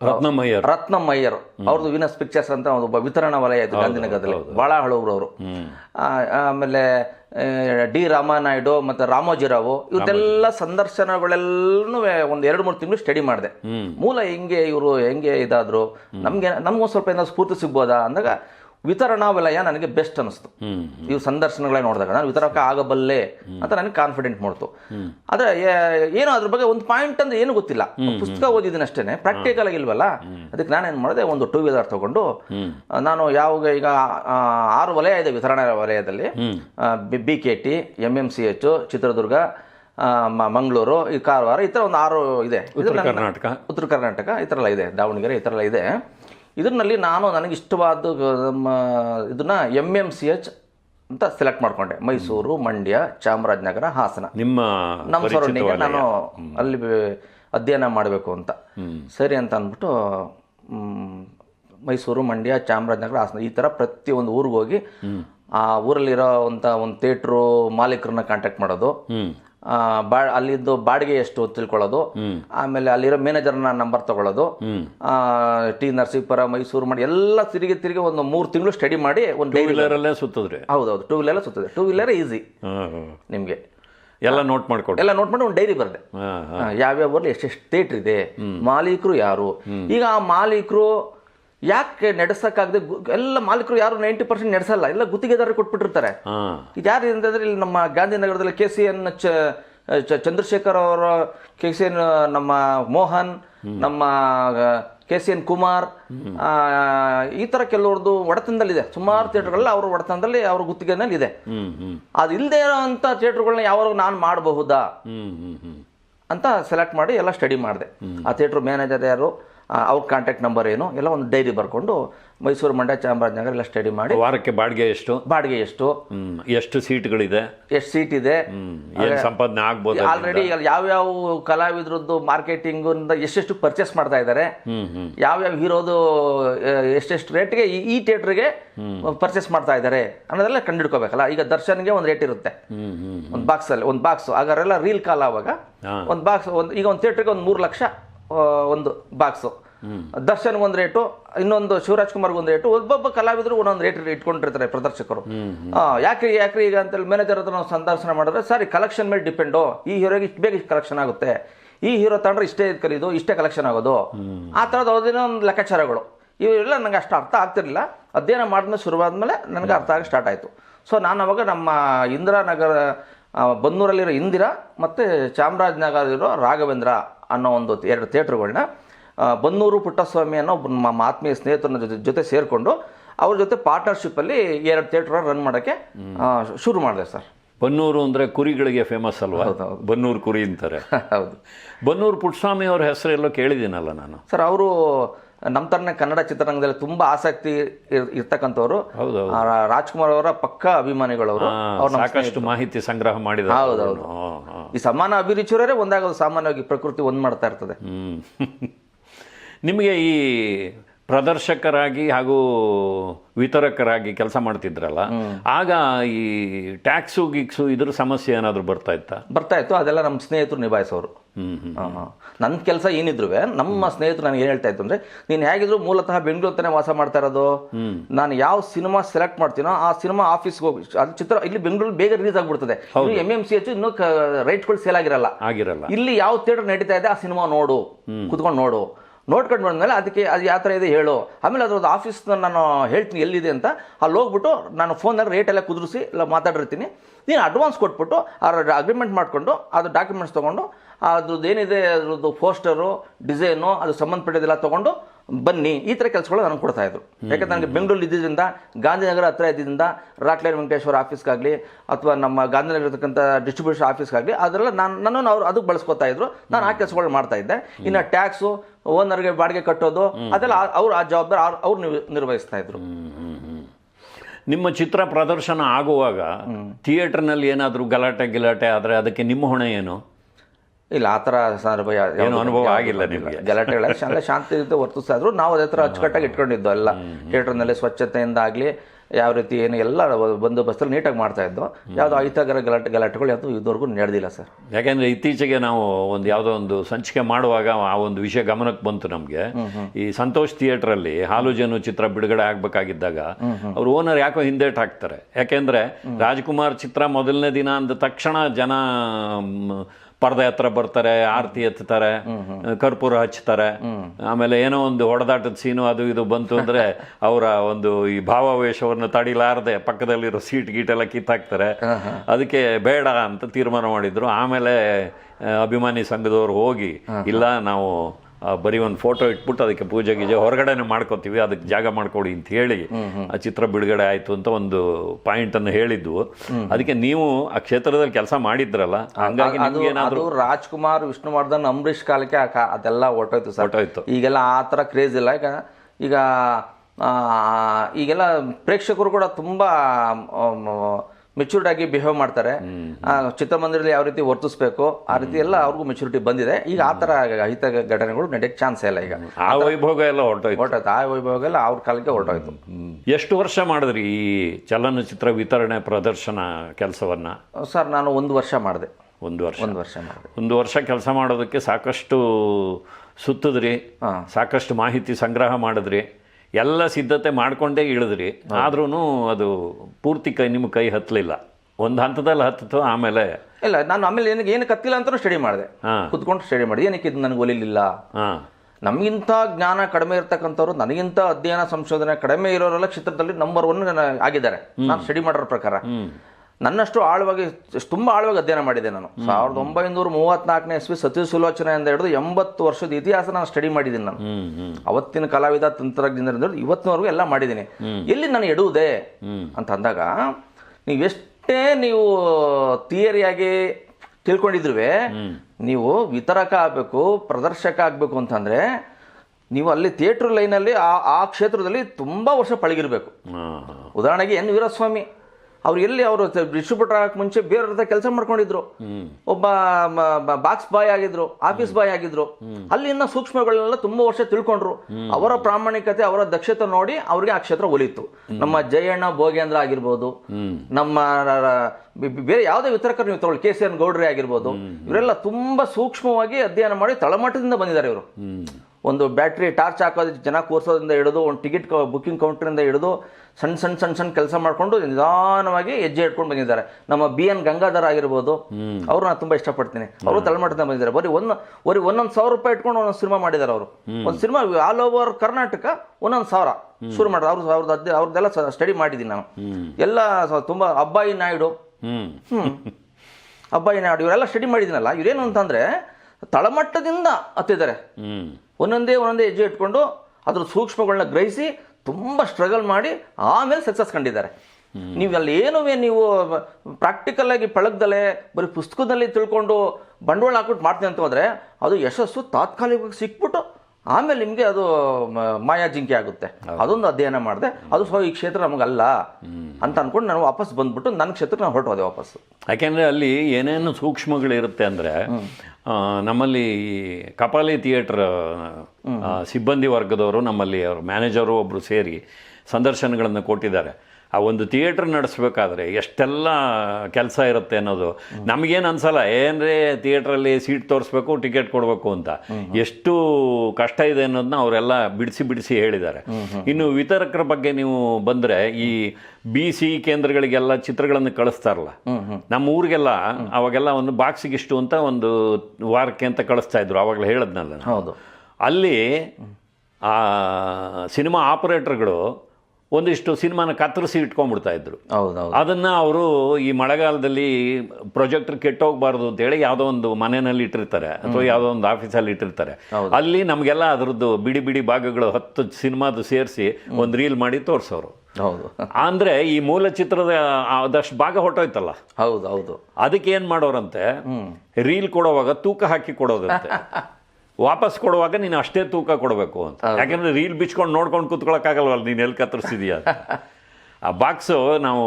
ರತ್ನಮಯ್ಯರ್. ರತ್ನಮಯ್ಯರ್. ಅವ್ರದ್ದು ವಿನಸ್ ಪಿಕ್ಚರ್ಸ್ ಅಂತ ಒಬ್ಬ ವಿತರಣಾ ವಲಯ ಇತ್ತು ಗಾಂಧಿನಗರದಲ್ಲಿ. ಭಾಳ ಹಳಬ್ರು ಅವರು ಆಮೇಲೆ ಡಿ ರಾಮನಾಯ್ಡು ಮತ್ತು ರಾಮೋಜಿರಾವು ಇವತ್ತೆಲ್ಲ ಸಂದರ್ಶನಗಳೆಲ್ಲನೂ ಒಂದು ಎರಡು ಮೂರು ತಿಂಗಳು ಸ್ಟಡಿ ಮಾಡಿದೆ. ಮೂಲ ಹೆಂಗೆ ಇವರು ಹೆಂಗೆ ಇದಾದ್ರು? ನಮಗೆ ನಮಗೊಂದು ಸ್ವಲ್ಪ ಏನಾದ್ರು ಸ್ಫೂರ್ತಿ ಸಿಗ್ಬೋದಾ? ಅಂದಾಗ ವಿತರಣಾ ವಲಯ ನನಗೆ ಬೆಸ್ಟ್ ಅನಿಸ್ತು ಇವು ಸಂದರ್ಶನಗಳೇ ನೋಡಿದಾಗ ನಾನು ವಿತರಕ ಆಗಬಲ್ಲೆ ಅಂತ ನನಗೆ ಕಾನ್ಫಿಡೆಂಟ್ ಮಾಡ್ತು. ಆದರೆ ಏನೋ ಅದ್ರ ಬಗ್ಗೆ ಒಂದು ಪಾಯಿಂಟ್ ಅಂದ್ರೆ ಏನು ಗೊತ್ತಿಲ್ಲ. ಪುಸ್ತಕ ಓದಿದ್ದೀನಿ ಅಷ್ಟೇ ಪ್ರಾಕ್ಟಿಕಲ್ ಆಗಿಲ್ವಲ್ಲ ಅದಕ್ಕೆ ನಾನೇನು ಮಾಡಿದೆ? ಒಂದು ಟೂ ವೀಲರ್ ತಗೊಂಡು ನಾನು ಯಾವಾಗ ಈಗ ಆರು ವಲಯ ಇದೆ ವಿತರಣಾ ವಲಯದಲ್ಲಿ. B K T M M C H Chitradurga Mangaluru ಈ ಕಾರವಾರ ಈ ಥರ ಒಂದು ಆರು ಇದೆ. ಇದು ಉತ್ತರ ಕರ್ನಾಟಕ. ಉತ್ತರ ಕರ್ನಾಟಕ ಈ ಥರ ಎಲ್ಲ ಇದೆ. ದಾವಣಗೆರೆ ಈ ಥರ ಎಲ್ಲ ಇದೆ. ಇದರಲ್ಲಿ ನಾನು ನನಗೆ ಇಷ್ಟವಾದ ಇದನ್ನ ಎಂ ಎಂ ಸಿ ಎಚ್ ಅಂತ ಸೆಲೆಕ್ಟ್ ಮಾಡ್ಕೊಂಡೆ. ಮೈಸೂರು ಮಂಡ್ಯ ಚಾಮರಾಜನಗರ ಹಾಸನ. ನಿಮ್ಮ ನಮ್ಮ ಸರೌಂಡಿಂಗ್ ನಾನು ಅಲ್ಲಿ ಅಧ್ಯಯನ ಮಾಡಬೇಕು ಅಂತ. ಸರಿ ಅಂತ ಅಂದ್ಬಿಟ್ಟು ಮೈಸೂರು ಮಂಡ್ಯ ಚಾಮರಾಜನಗರ ಹಾಸನ ಈ ಥರ ಪ್ರತಿಯೊಂದು ಊರಿಗೆ ಹೋಗಿ ಆ ಊರಲ್ಲಿರೋ ಅಂತ ಒಂದು ಥಿಯೇಟ್ರು ಮಾಲೀಕರನ್ನ ಕಾಂಟ್ಯಾಕ್ಟ್ ಮಾಡೋದು. ಬಾ ಅಲ್ಲಿದ್ದು ಬಾಡಿಗೆ ಎಷ್ಟು ತಿಳ್ಕೊಳ್ಳೋದು? ಆಮೇಲೆ ಅಲ್ಲಿರೋ ಮ್ಯಾನೇಜರ್ನ ನಂಬರ್ ತಗೊಳ್ಳೋದು. ಟಿ ನರಸೀಪುರ ಮೈಸೂರು ಮಾಡಿ ಎಲ್ಲ ತಿರುಗಿ ತಿರುಗಿ ಒಂದು ಮೂರು ತಿಂಗಳು ಸ್ಟಡಿ ಮಾಡಿ ಒಂದು ಡೈರಿ ವೀಲರಲ್ಲೇ ಸುತ್ತಿದ್ರಿ? ಹೌದೌದು ಟೂ ವೀಲರ್ ಸುತ್ತದೆ. ಟೂ ವೀಲರ್ ಈಸಿ ನಿಮಗೆ. ಎಲ್ಲ ನೋಟ್ ಮಾಡ್ಕೊಂಡು ಎಲ್ಲ ನೋಟ್ ಮಾಡಿ ಒಂದು ಡೈರಿ ಬರದೆ. ಯಾವ್ಯಾವ ಬರ್ಲಿ ಎಷ್ಟೆಷ್ಟು ಥೇಟ್ರ್ ಇದೆ ಮಾಲೀಕರು ಯಾರು? ಈಗ ಆ ಮಾಲೀಕರು ಯಾಕೆ ನಡೆಸಕ್ಕಾಗದೆ ಎಲ್ಲ ಮಾಲೀಕರು ಯಾರು ನೈಂಟಿ ಪರ್ಸೆಂಟ್ ನಡೆಸಲ್ಲ? ಎಲ್ಲ ಗುತ್ತಿಗೆದಾರರು ಕೊಟ್ಬಿಟ್ಟಿರ್ತಾರೆ. ಇದು ಯಾರು ಅಂತಂದ್ರೆ ಇಲ್ಲಿ ನಮ್ಮ ಗಾಂಧಿನಗರದಲ್ಲಿ ಕೆ ಸಿ ಎನ್ ಚಂದ್ರಶೇಖರ್ ಅವರ ಕೆ ಸಿ ಎನ್ ನಮ್ಮ ಮೋಹನ್ ನಮ್ಮ ಕೆ ಸಿ ಎನ್ ಕುಮಾರ್ ಈ ತರ ಕೆಲವ್ರದ್ದು ಒಡೆತನದಲ್ಲಿದೆ. ಸುಮಾರು ಥಿಯೇಟರ್ಗಳಲ್ಲಿ ಅವ್ರ ಒಡೆತನದಲ್ಲಿ ಅವ್ರ ಗುತ್ತಿಗೆನಲ್ಲಿ ಇದೆ ಅದು ಇಲ್ಲದೆ ಇರೋಂಥ ಥಿಯೇಟ್ರ್ಗಳನ್ನ ಯಾವಾಗ ನಾನು ಮಾಡಬಹುದಾ? ಅಂತ ಸೆಲೆಕ್ಟ್ ಮಾಡಿ ಎಲ್ಲ ಸ್ಟಡಿ ಮಾಡಿದೆ. ಆ ಥಿಯೇಟ್ರ್ ಮ್ಯಾನೇಜರ್ ಯಾರು? ಅವ್ರ ಕಾಂಟ್ಯಾಕ್ಟ್ ನಂಬರ್ ಏನು ಎಲ್ಲ ಒಂದು ಡೈರಿ ಬರ್ಕೊಂಡು ಮೈಸೂರು ಮಂಡ್ಯ ಚಾಮರಾಜನಗರ ಎಲ್ಲ ಸ್ಟಡಿ ಮಾಡಿ. ವಾರಕ್ಕೆ ಬಾಡಿಗೆ ಎಷ್ಟು? ಬಾಡಿಗೆ ಎಷ್ಟು? ಎಷ್ಟು ಸೀಟ್ಗಳಿದೆ? ಎಷ್ಟು ಸೀಟ್ ಇದೆ? ಸಂಪಾದನೆ ಆಗ್ಬೋದು ಆಲ್ರೆಡಿ ಯಾವ್ಯಾವ ಕಲಾವಿದ್ರದ್ದು ಮಾರ್ಕೆಟಿಂಗ್ ಎಷ್ಟೆಷ್ಟು ಪರ್ಚೇಸ್ ಮಾಡ್ತಾ ಇದ್ದಾರೆ ಯಾವ್ಯಾವ ಹೀರೋದು ಎಷ್ಟೆಷ್ಟು ರೇಟ್ಗೆ ಈ ಥಿಯೇಟ್ರಿಗೆ ಪರ್ಚೇಸ್ ಮಾಡ್ತಾ ಇದ್ದಾರೆ ಅನ್ನೋದೆಲ್ಲ ಕಂಡಿಡ್ಕೋಬೇಕಲ್ಲ ಈಗ ದರ್ಶನ್ಗೆ ಒಂದು ರೇಟ್ ಇರುತ್ತೆ. ಒಂದು ಬಾಕ್ಸಲ್ಲಿ ಒಂದು ಬಾಕ್ಸ್ ಆಗಾರೆಲ್ಲ ರೀಲ್ ಕಾಲ ಆವಾಗ ಒಂದು ಬಾಕ್ಸ್ ಒಂದು ಈಗ ಒಂದು ಥಿಯೇಟ್ರಿಗೆ ಒಂದು ಮೂರು ಲಕ್ಷ. ಒಂದು ಬಾಕ್ಸು ದರ್ಶನ್ಗೆ ಒಂದು ರೇಟು ಇನ್ನೊಂದು ಶಿವರಾಜ್ ಕುಮಾರ್ಗೆ ಒಂದು ರೇಟು ಒಬ್ಬೊಬ್ಬ ಕಲಾವಿದರು ಒಂದೊಂದು ರೇಟ್ ಇಟ್ಕೊಂಡಿರ್ತಾರೆ ಪ್ರದರ್ಶಕರು. ಯಾಕೆ ಯಾಕ್ರಿ ಈಗ ಅಂತೇಳಿ ಮ್ಯಾನೇಜರ್ ಹತ್ರ ನಾವು ಸಂದರ್ಶನ ಮಾಡಿದ್ರೆ, ಸರಿ ಕಲೆಕ್ಷನ್ ಮೇಲೆ ಡಿಪೆಂಡು ಈ ಹೀರೋಗೆ ಇಷ್ಟು, ಬೇಗ ಇಷ್ಟು ಕಲೆಕ್ಷನ್ ಆಗುತ್ತೆ. ಈ ಹೀರೋ ತಗೊಂಡ್ರೆ ಇಷ್ಟೇ ಕಲಿಯೋದು ಇಷ್ಟೇ ಕಲೆಕ್ಷನ್ ಆಗೋದು. ಆ ಥರದ ಅವ್ರದಿನ ಒಂದು ಲೆಕ್ಕಾಚಾರಗಳು. ಇವೆಲ್ಲ ನನಗೆ ಅಷ್ಟು ಅರ್ಥ ಆಗ್ತಿರಲಿಲ್ಲ. ಅಧ್ಯಯನ ಮಾಡಿದ್ಮೇಲೆ ಶುರುವಾದ್ಮೇಲೆ ನನಗೆ ಅರ್ಥ ಆಗಿ ಸ್ಟಾರ್ಟ್ ಆಯಿತು. ಸೊ ನಾನು ಅವಾಗ ನಮ್ಮ ಇಂದಿರಾನಗರ ಬನ್ನೂರಲ್ಲಿರೋ ಇಂದಿರಾ ಮತ್ತು ಇರೋ ರಾಘವೇಂದ್ರ. ಅನ್ನೋ ಒಂದು ಎರಡು ಥಿಯೇಟ್ರ್ಗಳನ್ನ ಬನ್ನೂರು ಪುಟ್ಟಸ್ವಾಮಿ ಅನ್ನೋ ನಮ್ಮ ಆತ್ಮೀಯ ಸ್ನೇಹಿತನ ಜೊತೆ ಜೊತೆ ಸೇರಿಕೊಂಡು ಅವ್ರ ಜೊತೆ ಪಾರ್ಟ್ನರ್ಶಿಪ್ಪಲ್ಲಿ ಎರಡು ಥಿಯೇಟ್ರ್ ರನ್ ಮಾಡೋಕ್ಕೆ ಶುರು ಮಾಡಿದೆ ಸರ್. ಬನ್ನೂರು ಅಂದರೆ ಕುರಿಗಳಿಗೆ ಫೇಮಸ್ ಅಲ್ವಾ. ಬನ್ನೂರು ಕುರಿ ಅಂತಾರೆ. ಹೌದು. ಬನ್ನೂರು ಪುಟ್ಟಸ್ವಾಮಿ ಅವ್ರ ಹೆಸರೆಲ್ಲೋ ಕೇಳಿದ್ದೀನಲ್ಲ ನಾನು. ಸರ್ ಅವರು ನಮ್ಮ ತರನೇ ಕನ್ನಡ ಚಿತ್ರರಂಗದಲ್ಲಿ ತುಂಬಾ ಆಸಕ್ತಿ ಇರ್- ಇರ್ತಕ್ಕಂಥವ್ರು. ರಾಜ್ಕುಮಾರ್ ಅವರ ಪಕ್ಕ ಅಭಿಮಾನಿಗಳವರು. ಸಾಕಷ್ಟು ಮಾಹಿತಿ ಸಂಗ್ರಹ ಮಾಡಿದ ಹೌದೌದು. ಈ ಸಮಾನ ಅಭಿರುಚಿರೇ ಒಂದಾಗೋದು ಸಾಮಾನ್ಯವಾಗಿ ಪ್ರಕೃತಿ ಒಂದು ಮಾಡ್ತಾ ಇರ್ತದೆ. ನಿಮಗೆ ಈ ಪ್ರದರ್ಶಕರಾಗಿ ಹಾಗೂ ವಿತರಕರಾಗಿ ಕೆಲಸ ಮಾಡ್ತಿದ್ರಲ್ಲ ಆಗ ಈ ಟ್ಯಾಕ್ಸು ಗಿಕ್ಸು ಇದ್ರ ಸಮಸ್ಯೆ ಏನಾದರೂ ಬರ್ತಾ ಇತ್ತಾ? ಬರ್ತಾ ಇತ್ತು ಅದೆಲ್ಲ ನಮ್ಮ ಸ್ನೇಹಿತರು ನಿಭಾಯಿಸೋರು. ಹ್ಮ್ ಹ್ಮ್ ನನ್ನ ಕೆಲಸ ಏನಿದ್ರು ನಮ್ಮ ಸ್ನೇಹಿತರು ನನಗೆ ಏನು ಹೇಳ್ತಾ ಇತ್ತು ಅಂದ್ರೆ ನೀನು ಹೇಗಿದ್ರು ಮೂಲತಃ ಬೆಂಗಳೂರು ತಾನೇ ವಾಸ ಮಾಡ್ತಾ ಇರೋದು? ನಾನು ಯಾವ ಸಿನಿಮಾ ಸೆಲೆಕ್ಟ್ ಮಾಡ್ತೀನೋ ಆ ಸಿನಿಮಾ ಆಫೀಸ್ಗೆ ಹೋಗಿ ಅದು ಚಿತ್ರ ಇಲ್ಲಿ ಬೆಂಗಳೂರು ಬೇಗ ರಿಲೀಸ್ ಆಗ್ಬಿಡ್ತದೆ. ಎಂ ಎಂ ಸಿ ಎಚ್ ಇನ್ನೂ ರೈಟ್ಗಳು ಸೇಲ್ ಆಗಿರಲ್ಲ. ಆಗಿರಲ್ಲ. ಇಲ್ಲಿ ಯಾವ ಥಿಯೇಟರ್ ನಡೀತಾ ಇದೆ ಆ ಸಿನಿಮಾ ನೋಡು. ಕುತ್ಕೊಂಡು ನೋಡು. ನೋಡ್ಕೊಂಡು ಬಂದಮೇಲೆ ಅದಕ್ಕೆ ಅದು ಯಾವ ಥರ ಇದೆ ಹೇಳು. ಆಮೇಲೆ ಅದ್ರದ್ದು ಆಫೀಸ್ನ ನಾನು ಹೇಳ್ತೀನಿ ಎಲ್ಲಿದೆ ಅಂತ. ಅಲ್ಲಿ ಹೋಗ್ಬಿಟ್ಟು ನಾನು ಫೋನಲ್ಲಿ ರೇಟ್ ಎಲ್ಲ ಕುದುರಿಸಿ ಎಲ್ಲ ಮಾತಾಡಿರ್ತೀನಿ. ನೀನು ಅಡ್ವಾನ್ಸ್ ಕೊಟ್ಬಿಟ್ಟು ಆ ಅಗ್ರಿಮೆಂಟ್ ಮಾಡಿಕೊಂಡು ಅದು ಡಾಕ್ಯುಮೆಂಟ್ಸ್ ತೊಗೊಂಡು ಅದ್ರದ್ದು ಏನಿದೆ ಅದ್ರದ್ದು ಪೋಸ್ಟರು ಡಿಸೈನು ಅದು ಸಂಬಂಧಪಟ್ಟಿದ್ದೆಲ್ಲ ತೊಗೊಂಡು ಬನ್ನಿ. ಈ ಥರ ಕೆಲಸಗಳು ನನಗೆ ಕೊಡ್ತಾ ಇದ್ರು. ಯಾಕಂದ್ರೆ ನನಗೆ ಬೆಂಗಳೂರು ಇದ್ದಿದ್ದರಿಂದ ಗಾಂಧಿನಗರ ಹತ್ರ ಇದ್ದಿದ್ದರಿಂದ ರಾಟ್ಲೇರ್ ವೆಂಕಟೇಶ್ವರ ಆಫೀಸ್ಗಾಗಲಿ ಅಥವಾ ನಮ್ಮ ಗಾಂಧಿನಗರ ಇರತಕ್ಕಂಥ ಡಿಸ್ಟ್ರಿಬ್ಯೂಷನ್ ಆಫೀಸ್ಗಾಗಲಿ ಅದೆಲ್ಲ ನಾನು ನನ್ನನ್ನು ಅವ್ರು ಅದಕ್ಕೆ ಬಳಸ್ಕೊತಾ ಇದ್ರು. ನಾನು ಆ ಕೆಲಸಗಳು ಮಾಡ್ತಾ ಇದ್ದೆ. ಇನ್ನು ಟ್ಯಾಕ್ಸು ಓನರ್ಗೆ ಬಾಡಿಗೆ ಕಟ್ಟೋದು ಅದೆಲ್ಲ ಅವ್ರು ಆ ಜವಾಬ್ದಾರಿ ಅವ್ರು- ಅವ್ರು ನಿರ್- ನಿರ್ವಹಿಸ್ತಾ ಇದ್ರು. ನಿಮ್ಮ ಚಿತ್ರ ಪ್ರದರ್ಶನ ಆಗುವಾಗ ಥಿಯೇಟರ್ನಲ್ಲಿ ಏನಾದರೂ ಗಲಾಟೆ ಗಿಲಾಟೆ ಆದರೆ ಅದಕ್ಕೆ ನಿಮ್ಮ ಹೊಣೆ ಏನು? ಇಲ್ಲ ಆ ಥರ ಸಂದರ್ಭ ಯಾ- ಅನುಭವ ಆಗಿಲ್ಲ ನಿಮಗೆ? ಗಲಾಟೆಗಳ ಶಾಂತಿ ರೀತಿ ವರ್ತಿಸ್ತಾ ಇದ್ರು ನಾವು ಅದೇ ಥರ ಅಚ್ಚುಕಟ್ಟಾಗಿ ಇಟ್ಕೊಂಡಿದ್ದು ಎಲ್ಲ ಥಿಯೇಟರ್ನಲ್ಲಿ ಸ್ವಚ್ಛತೆಯಿಂದ ಆಗಲಿ ಯಾವ ರೀತಿ ಏನು ಎಲ್ಲ ಬಂದೋಬಸ್ತಲ್ಲಿ ನೀಟಾಗಿ ಮಾಡ್ತಾ ಇದ್ದೋ ಯಾವುದು ಅಹಿತಕರ ಗಲಾಟೆ ಗಲಾಟೆಗಳು ಯಾವುದು ಇದುವರೆಗೂ ನಡೆದಿಲ್ಲ ಸರ್. ಯಾಕೆಂದ್ರೆ ಇತ್ತೀಚೆಗೆ ನಾವು ಒಂದು ಯಾವುದೋ ಒಂದು ಸಂಚಿಕೆ ಮಾಡುವಾಗ ಆ ಒಂದು ವಿಷಯ ಗಮನಕ್ಕೆ ಬಂತು ನಮಗೆ. ಈ ಸಂತೋಷ್ ಥಿಯೇಟರ್ ಅಲ್ಲಿ ಹಾಲು ಜನು ಚಿತ್ರ ಬಿಡುಗಡೆ ಆಗಬೇಕಾಗಿದ್ದಾಗ ಅವ್ರು ಓನರ್ ಯಾಕೋ ಹಿಂದೇಟ್ ಹಾಕ್ತಾರೆ. ಯಾಕೆಂದರೆ ರಾಜ್ಕುಮಾರ್ ಚಿತ್ರ ಮೊದಲನೇ ದಿನ ಅಂದ ತಕ್ಷಣ ಜನ ಪರದೆ ಹತ್ರ ಬರ್ತಾರೆ, ಆರತಿ ಎತ್ತಾರೆ, ಕರ್ಪೂರ ಹಚ್ತಾರೆ. ಆಮೇಲೆ ಏನೋ ಒಂದು ಹೊಡೆದಾಟದ ಸೀನು ಅದು ಇದು ಬಂತು ಅಂದ್ರೆ ಅವರ ಒಂದು ಈ ಭಾವಾವೇಶವನ್ನು ತಡಿಲಾರದೆ ಪಕ್ಕದಲ್ಲಿರೋ ಸೀಟ್ ಗೀಟ್ ಎಲ್ಲ ಕಿತ್ತಾಕ್ತಾರೆ. ಅದಕ್ಕೆ ಬೇಡ ಅಂತ ತೀರ್ಮಾನ ಮಾಡಿದ್ರು. ಆಮೇಲೆ, ಅಭಿಮಾನಿ ಸಂಘದವರು ಹೋಗಿ, ಇಲ್ಲ ನಾವು ಬರೀ ಒಂದು ಫೋಟೋ ಇಟ್ಬಿಟ್ಟು ಅದಕ್ಕೆ ಪೂಜೆ ಗೀಜೆ ಹೊರಗಡೆನೆ ಮಾಡ್ಕೋತೀವಿ ಅದಕ್ಕೆ ಜಾಗ ಮಾಡ್ಕೊಡಿ ಅಂತ ಹೇಳಿ ಆ ಚಿತ್ರ ಬಿಡುಗಡೆ ಆಯ್ತು ಅಂತ ಒಂದು ಪಾಯಿಂಟ್ ಅನ್ನು ಹೇಳಿದ್ದು. ಅದಕ್ಕೆ ನೀವು ಆ ಕ್ಷೇತ್ರದಲ್ಲಿ ಕೆಲಸ ಮಾಡಿದ್ರಲ್ಲ ಹಂಗಾಗಿ ಅದು ರಾಜ್ಕುಮಾರ್ ವಿಷ್ಣುವರ್ಧನ್ ಅಂಬರೀಷ್ ಕಾಲಕ್ಕೆ ಅದೆಲ್ಲ ಹೊಟ್ಟೋಯ್ತು ಸರ್. ಹೊಟ್ಟೋಯ್ತು ಈಗೆಲ್ಲ ಆ ಥರ ಕ್ರೇಜ್ ಇಲ್ಲ. ಈಗ ಈಗ ಆ, ಈಗೆಲ್ಲ ಪ್ರೇಕ್ಷಕರು ಕೂಡ ತುಂಬ ಮೆಚೂರ್ಡ್ ಆಗಿ ಬಿಹೇವ್ ಮಾಡ್ತಾರೆ. ಚಿತ್ರಮಂದಿರಲ್ಲಿ ಚಿತ್ರಮಂದಿರದಲ್ಲಿ ಯಾವ ರೀತಿ ವರ್ತಿಸಬೇಕು ಆ ರೀತಿ ಎಲ್ಲ ಅವ್ರಿಗೂ ಮೆಚುರಿಟಿ ಬಂದಿದೆ. ಈಗ ಆ ಥರ ಅಹಿತ ಘಟನೆಗಳು ನಡೆಯಕ್ಕೆ ಚಾನ್ಸ್ ಇಲ್ಲ ಈಗ. ಆ ವೈಭೋಗ ಎಲ್ಲ ಹೊರಟೋಯ್ತು. ಹೊರಟೋಯ್ತು. ಆ ಎಲ್ಲ ಅವ್ರ ಕಾಲಕ್ಕೆ ಹೊರಟೋಯ್ತು. ಎಷ್ಟು ವರ್ಷ ಮಾಡಿದ್ರಿ ಈ ಚಲನಚಿತ್ರ ವಿತರಣೆ ಪ್ರದರ್ಶನ ಕೆಲಸವನ್ನ? ಸರ್ ನಾನು ಒಂದು ವರ್ಷ ಮಾಡಿದೆ. ಒಂದು ವರ್ಷ. ಒಂದು ವರ್ಷ ಮಾಡಿದೆ. ಒಂದು ವರ್ಷ ಕೆಲಸ ಮಾಡೋದಕ್ಕೆ ಸಾಕಷ್ಟು ಸುತ್ತಿದ್ರಿ ಸಾಕಷ್ಟು ಮಾಹಿತಿ ಸಂಗ್ರಹ ಮಾಡಿದ್ರಿ. ಎಲ್ಲ ಸಿದ್ಧತೆ ಮಾಡಿಕೊಂಡೇ ಇಳಿದ್ರಿ. ಆದ್ರೂ ಅದು ಪೂರ್ತಿ ಕೈ ನಿಮ್ಮ ಕೈ ಹತ್ತಲಿಲ್ಲ ಒಂದು ಹಂತದಲ್ಲಿ ಹತ್ತಿತು ಆಮೇಲೆ ಇಲ್ಲ ನಾನು ಆಮೇಲೆ ಏನಕ್ಕೆ ಏನು ಕತ್ತಿಲ್ಲ ಅಂತಲೂ ಸ್ಟಡಿ ಮಾಡಿದೆ. ಹಾ. ಕುತ್ಕೊಂಡು ಸ್ಟಡಿ ಮಾಡಿದೆ. ಏನಕ್ಕೆ ಇದು ನನಗೆ ಒಲಿಲಿಲ್ಲ? ಹಾಂ. ನಮಗಿಂತ ಜ್ಞಾನ ಕಡಿಮೆ ಇರ್ತಕ್ಕಂಥವ್ರು ನನಗಿಂತ ಅಧ್ಯಯನ ಸಂಶೋಧನೆ ಕಡಿಮೆ ಇರೋರೆಲ್ಲ ಚಿತ್ರದಲ್ಲಿ ನಂಬರ್ ಒನ್ ಆಗಿದ್ದಾರೆ. ನಾನು ಸ್ಟಡಿ ಮಾಡೋರ ಪ್ರಕಾರ. ನನ್ನಷ್ಟು ಆಳವಾಗಿ ತುಂಬ ಆಳವಾಗಿ ಅಧ್ಯಯನ ಮಾಡಿದೆ ನಾನು. ಸಾವಿರದ ಒಂಬೈನೂರ ಮೂವತ್ನಾಲ್ಕನೇ ಇಸ್ವಿ ಸತಿ ಸುಲೋಚನೆಯಿಂದ ಹಿಡಿದು ಎಂಬತ್ತು ವರ್ಷದ ಇತಿಹಾಸ ನಾನು ಸ್ಟಡಿ ಮಾಡಿದ್ದೀನಿ ನಾನು. ಅವತ್ತಿನ ಕಲಾವಿದ ತಂತ್ರಜ್ಞರಿಂದ ಹಿಡಿದು ಇವತ್ತಿನವರೆಗೂ ಎಲ್ಲ ಮಾಡಿದ್ದೀನಿ. ಎಲ್ಲಿ ನಾನು ಎಡುವುದೇ? ಅಂತ ಅಂದಾಗ ನೀವು ಎಷ್ಟೇ ನೀವು ಥಿಯರಿಯಾಗಿ ತಿಳ್ಕೊಂಡಿದ್ರು ನೀವು ವಿತರಕ ಆಗಬೇಕು ಪ್ರದರ್ಶಕ ಆಗಬೇಕು ಅಂತಂದ್ರೆ ನೀವು ಅಲ್ಲಿ ಥಿಯೇಟ್ರ್ ಲೈನಲ್ಲಿ ಆ ಆ ಕ್ಷೇತ್ರದಲ್ಲಿ ತುಂಬ ವರ್ಷ ಪಳಗಿರಬೇಕು. ಉದಾಹರಣೆಗೆ ಎನ್. ವೀರಸ್ವಾಮಿ. ಅವ್ರು ಎಲ್ಲಿ ಅವರು ಡಿಸ್ಟ್ರಿಬ್ಯೂಟರ್ ಆಗಕ್ಕೆ ಮುಂಚೆ ಬೇರೆಯವ್ರ ಕೆಲಸ ಮಾಡ್ಕೊಂಡಿದ್ರು. ಒಬ್ಬ ಬಾಕ್ಸ್ ಬಾಯ್ ಆಗಿದ್ರು ಆಫೀಸ್ ಬಾಯ್ ಆಗಿದ್ರು. ಅಲ್ಲಿನ ಸೂಕ್ಷ್ಮಗಳನ್ನೆಲ್ಲ ತುಂಬಾ ವರ್ಷ ತಿಳ್ಕೊಂಡ್ರು. ಅವರ ಪ್ರಾಮಾಣಿಕತೆ ಅವರ ದಕ್ಷತೆ ನೋಡಿ ಅವ್ರಿಗೆ ಆ ಕ್ಷೇತ್ರ ಒಲಿತು. ನಮ್ಮ ಜಯಣ್ಣ ಭೋಗೇಂದ್ರ ಆಗಿರ್ಬೋದು ನಮ್ಮ ಬೇರೆ ಯಾವುದೇ ವಿತರಕರು ನೀವು ತಗೊಳ್ಳಿ ಕೆ ಸಿ ಎನ್ ಗೌಡ್ರೆ ಆಗಿರ್ಬೋದು ಇವರೆಲ್ಲ ತುಂಬಾ ಸೂಕ್ಷ್ಮವಾಗಿ ಅಧ್ಯಯನ ಮಾಡಿ ತಳಮಟ್ಟದಿಂದ ಬಂದಿದ್ದಾರೆ ಇವರು. ಒಂದು ಬ್ಯಾಟ್ರಿ ಟಾರ್ಚ್ ಹಾಕೋದು ಜನ ಕೂರಿಸೋದ್ರಿಂದ ಹಿಡಿದು ಒಂದು ಟಿಕೆಟ್ ಬುಕ್ಕಿಂಗ್ ಕೌಂಟ್ರಿಂದ ಹಿಡಿದು ಸಣ್ಣ ಸಣ್ಣ ಸಣ್ಣ ಸಣ್ಣ ಕೆಲಸ ಮಾಡಿಕೊಂಡು ನಿಧಾನವಾಗಿ ಹೆಜ್ಜೆ ಇಟ್ಕೊಂಡು ಬಂದಿದ್ದಾರೆ. ನಮ್ಮ ಬಿ ಎನ್ ಗಂಗಾಧರ್ ಆಗಿರ್ಬೋದು ಅವರು ನಾನು ತುಂಬಾ ಇಷ್ಟಪಡ್ತೀನಿ. ಅವರು ತಳಮಟ್ಟದಿಂದ ಬಂದಿದ್ದಾರೆ. ಬರೀ ಒಂದು ಬರೀ ಒಂದೊಂದು ಸಾವಿರ ರೂಪಾಯಿ ಇಟ್ಕೊಂಡು ಒಂದೊಂದು ಸಿನಿಮಾ ಮಾಡಿದ್ದಾರೆ ಅವರು. ಒಂದು ಸಿನಿಮಾ ಆಲ್ ಓವರ್ ಕರ್ನಾಟಕ ಒಂದೊಂದು ಸಾವಿರ ಶುರು ಮಾಡಿದ್ರು. ಅವ್ರದ್ದು ಅವ್ರದ್ದು ಅದೇ ಅವ್ರದ್ದೆಲ್ಲ ಸ್ಟಡಿ ಮಾಡಿದ್ದೀನಿ ನಾನು. ಎಲ್ಲ ತುಂಬ ಅಬ್ಬಾಯಿ ನಾಯ್ಡು. ಅಬ್ಬಾಯಿ ನಾಯ್ಡು ಇವರೆಲ್ಲ ಸ್ಟಡಿ ಮಾಡಿದ್ದೀನಲ್ಲ. ಇವರೇನು ಅಂತಂದ್ರೆ ತಳಮಟ್ಟದಿಂದ ಹತ್ತಿದ್ದಾರೆ. ಒಂದೊಂದೇ ಒಂದೊಂದೇ ಹೆಜ್ಜೆ ಇಟ್ಕೊಂಡು ಅದ್ರ ಸೂಕ್ಷ್ಮಗಳನ್ನ ಗ್ರಹಿಸಿ ತುಂಬ ಸ್ಟ್ರಗಲ್ ಮಾಡಿ ಆಮೇಲೆ ಸಕ್ಸಸ್ ಕಂಡಿದ್ದಾರೆ. ನೀವು ಅಲ್ಲಿ ಏನುವೇ ನೀವು ಪ್ರಾಕ್ಟಿಕಲ್ ಆಗಿ ಪಳಗ್ದಲೆ ಬರೀ ಪುಸ್ತಕದಲ್ಲಿ ತಿಳ್ಕೊಂಡು ಬಂಡವಾಳ ಹಾಕ್ಬಿಟ್ಟು ಮಾಡ್ತೀನಿ ಅಂತ ಹೋದರೆ ಅದು ಯಶಸ್ಸು ತಾತ್ಕಾಲಿಕವಾಗಿ ಸಿಕ್ಬಿಟ್ಟು ಆಮೇಲೆ ನಿಮಗೆ ಅದು ಮಾಯಾ ಮಾಯಾಜಿಂಕೆ ಆಗುತ್ತೆ. ಅದೊಂದು ಅಧ್ಯಯನ ಮಾಡಿದೆ ಅದು ಸೊ ಈ ಕ್ಷೇತ್ರ ನಮಗಲ್ಲ ಅಂತ ಅಂದ್ಕೊಂಡು ನಾನು ವಾಪಸ್ ಬಂದ್ಬಿಟ್ಟು ನನ್ನ ಕ್ಷೇತ್ರಕ್ಕೆ ನಾನು ಹೊರಟೋದೆ ವಾಪಸ್ ಯಾಕೆಂದರೆ ಅಲ್ಲಿ ಏನೇನು ಸೂಕ್ಷ್ಮಗಳಿರುತ್ತೆ ಅಂದರೆ ನಮ್ಮಲ್ಲಿ ಈ ಕಪಾಲಿ ಥಿಯೇಟ್ರ್ ಸಿಬ್ಬಂದಿ ವರ್ಗದವರು ನಮ್ಮಲ್ಲಿ ಅವ್ರ ಮ್ಯಾನೇಜರು ಒಬ್ಬರು ಸೇರಿ ಸಂದರ್ಶನಗಳನ್ನು ಕೊಟ್ಟಿದ್ದಾರೆ. ಆ ಒಂದು ಥಿಯೇಟ್ರ್ ನಡೆಸ್ಬೇಕಾದ್ರೆ ಎಷ್ಟೆಲ್ಲ ಕೆಲಸ ಇರುತ್ತೆ ಅನ್ನೋದು ನಮಗೇನು ಅನ್ಸಲ್ಲ ಏನ್ರೇ ಥಿಯೇಟ್ರಲ್ಲಿ ಸೀಟ್ ತೋರಿಸ್ಬೇಕು ಟಿಕೆಟ್ ಕೊಡಬೇಕು ಅಂತ. ಎಷ್ಟು ಕಷ್ಟ ಇದೆ ಅನ್ನೋದನ್ನ ಅವರೆಲ್ಲ ಬಿಡಿಸಿ ಬಿಡಿಸಿ ಹೇಳಿದ್ದಾರೆ. ಇನ್ನು ವಿತರಕರ ಬಗ್ಗೆ ನೀವು ಬಂದರೆ ಈ ಬಿ ಸಿ ಕೇಂದ್ರಗಳಿಗೆಲ್ಲ ಚಿತ್ರಗಳನ್ನು ಕಳಿಸ್ತಾರಲ್ಲ ನಮ್ಮ ಊರಿಗೆಲ್ಲ ಅವಾಗೆಲ್ಲ ಒಂದು ಬಾಕ್ಸಿಗೆ ಇಷ್ಟು ಅಂತ ಒಂದು ವಾರಕ್ಕೆ ಅಂತ ಕಳಿಸ್ತಾ ಇದ್ರು ಅವಾಗಲೇ ಹೇಳದ್ನಲ್ಲ ಹೌದು. ಅಲ್ಲಿ ಆ ಸಿನಿಮಾ ಆಪರೇಟರ್ಗಳು ಒಂದಿಷ್ಟು ಸಿನಿಮಾನ ಕತ್ತರಿಸಿ ಇಟ್ಕೊಂಡ್ಬಿಡ್ತಾ ಇದ್ರು. ಅದನ್ನ ಅವರು ಈ ಮಳೆಗಾಲದಲ್ಲಿ ಪ್ರೊಜೆಕ್ಟರ್ ಕೆಟ್ಟೋಗ್ಬಾರ್ದು ಅಂತೇಳಿ ಯಾವುದೋ ಒಂದು ಮನೆಯಲ್ಲಿ ಇಟ್ಟಿರ್ತಾರೆ ಅಥವಾ ಯಾವುದೋ ಒಂದು ಆಫೀಸಲ್ಲಿ ಇಟ್ಟಿರ್ತಾರೆ. ಅಲ್ಲಿ ನಮಗೆಲ್ಲ ಅದರದ್ದು ಬಿಡಿ ಬಿಡಿ ಭಾಗಗಳು ಹತ್ತು ಸಿನಿಮಾದು ಸೇರಿಸಿ ಒಂದು ರೀಲ್ ಮಾಡಿ ತೋರಿಸೋರು. ಹೌದು. ಅಂದ್ರೆ ಈ ಮೂಲ ಚಿತ್ರದ ಅದಷ್ಟು ಭಾಗ ಹೊಟ್ಟೋಯ್ತಲ್ಲ ಹೌದು ಹೌದು. ಅದಕ್ಕೆ ಏನು ಮಾಡೋರಂತೆ? ರೀಲ್ ಕೊಡೋವಾಗ ತೂಕ ಹಾಕಿ ಕೊಡೋದಂತೆ. ವಾಪಸ್ ಕೊಡುವಾಗ ನೀನು ಅಷ್ಟೇ ತೂಕ ಕೊಡಬೇಕು ಅಂತ. ಯಾಕಂದ್ರೆ ರೀಲ್ ಬಿಚ್ಕೊಂಡು ನೋಡ್ಕೊಂಡು ಕೂತ್ಕೊಳಕ್ಕಾಗಲ್ವಲ್ಲ ನೀನು ಎಲ್ಲಿ ಕತ್ತರಿಸಿದೀಯ ಆ ಬಾಕ್ಸು ನಾವು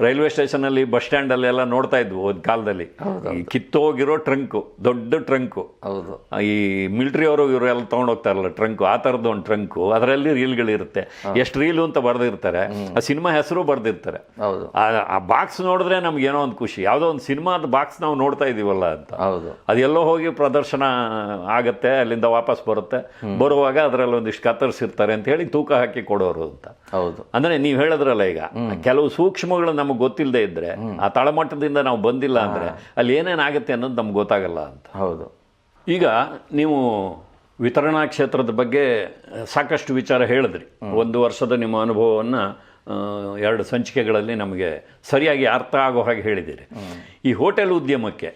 ರೈಲ್ವೆ ಸ್ಟೇಷನಲ್ಲಿ ಬಸ್ ಸ್ಟ್ಯಾಂಡಲ್ಲಿ ಎಲ್ಲ ನೋಡ್ತಾ ಇದ್ವು ಒಂದು ಕಾಲದಲ್ಲಿ. ಈ ಕಿತ್ತೋಗಿರೋ ಟ್ರಂಕು ದೊಡ್ಡ ಟ್ರಂಕು. ಹೌದು. ಈ ಮಿಲಿಟರಿ ಅವರು ಇವರು ಎಲ್ಲ ತೊಗೊಂಡೋಗ್ತಾರಲ್ಲ ಟ್ರಂಕು ಆ ಥರದ್ದು ಒಂದು ಟ್ರಂಕು. ಅದರಲ್ಲಿ ರೀಲ್ಗಳಿರುತ್ತೆ. ಎಷ್ಟು ರೀಲು ಅಂತ ಬರೆದಿರ್ತಾರೆ ಆ ಸಿನಿಮಾ ಹೆಸರು ಬರೆದಿರ್ತಾರೆ. ಹೌದು. ಆ- ಬಾಕ್ಸ್ ನೋಡಿದ್ರೆ ನಮ್ಗೆ ಏನೋ ಒಂದು ಖುಷಿ. ಯಾವುದೋ ಒಂದು ಸಿನಿಮಾದ ಬಾಕ್ಸ್ ನಾವು ನೋಡ್ತಾ ಇದೀವಲ್ಲ ಅಂತ. ಹೌದು. ಅದೆಲ್ಲೋ ಹೋಗಿ ಪ್ರದರ್ಶನ ಆಗತ್ತೆ ಅಲ್ಲಿಂದ ವಾಪಸ್ ಬರುತ್ತೆ. ಬರುವಾಗ ಅದರಲ್ಲಿ ಒಂದಿಷ್ಟು ಕತ್ತರಿಸಿರ್ತಾರೆ ಅಂತ ಹೇಳಿ ತೂಕ ಹಾಕಿ ಕೊಡೋರು ಅಂತ. ಹೌದು. ಅಂದ್ರೆ ನೀವು ಹೇಳಿದ್ರಲ್ಲ ಈಗ ಕೆಲವು ಸೂಕ್ಷ್ಮಗಳು ನಮಗೆ ಗೊತ್ತಿಲ್ಲದೆ ಇದ್ದರೆ ಆ ತಳಮಟ್ಟದಿಂದ ನಾವು ಬಂದಿಲ್ಲ ಅಂದ್ರೆ ಅಲ್ಲಿ ಏನೇನಾಗುತ್ತೆ ಅನ್ನೋದು ನಮ್ಗೆ ಗೊತ್ತಾಗಲ್ಲ ಅಂತ. ಹೌದು. ಈಗ ನೀವು ವಿತರಣಾ ಕ್ಷೇತ್ರದ ಬಗ್ಗೆ ಸಾಕಷ್ಟು ವಿಚಾರ ಹೇಳಿದ್ರಿ. ಒಂದು ವರ್ಷದ ನಿಮ್ಮ ಅನುಭವವನ್ನು ಎರಡು ಸಂಚಿಕೆಗಳಲ್ಲಿ ನಮಗೆ ಸರಿಯಾಗಿ ಅರ್ಥ ಆಗೋ ಹಾಗೆ ಹೇಳಿದ್ದೀರಿ. ಈ ಹೋಟೆಲ್ ಉದ್ಯಮಕ್ಕೆ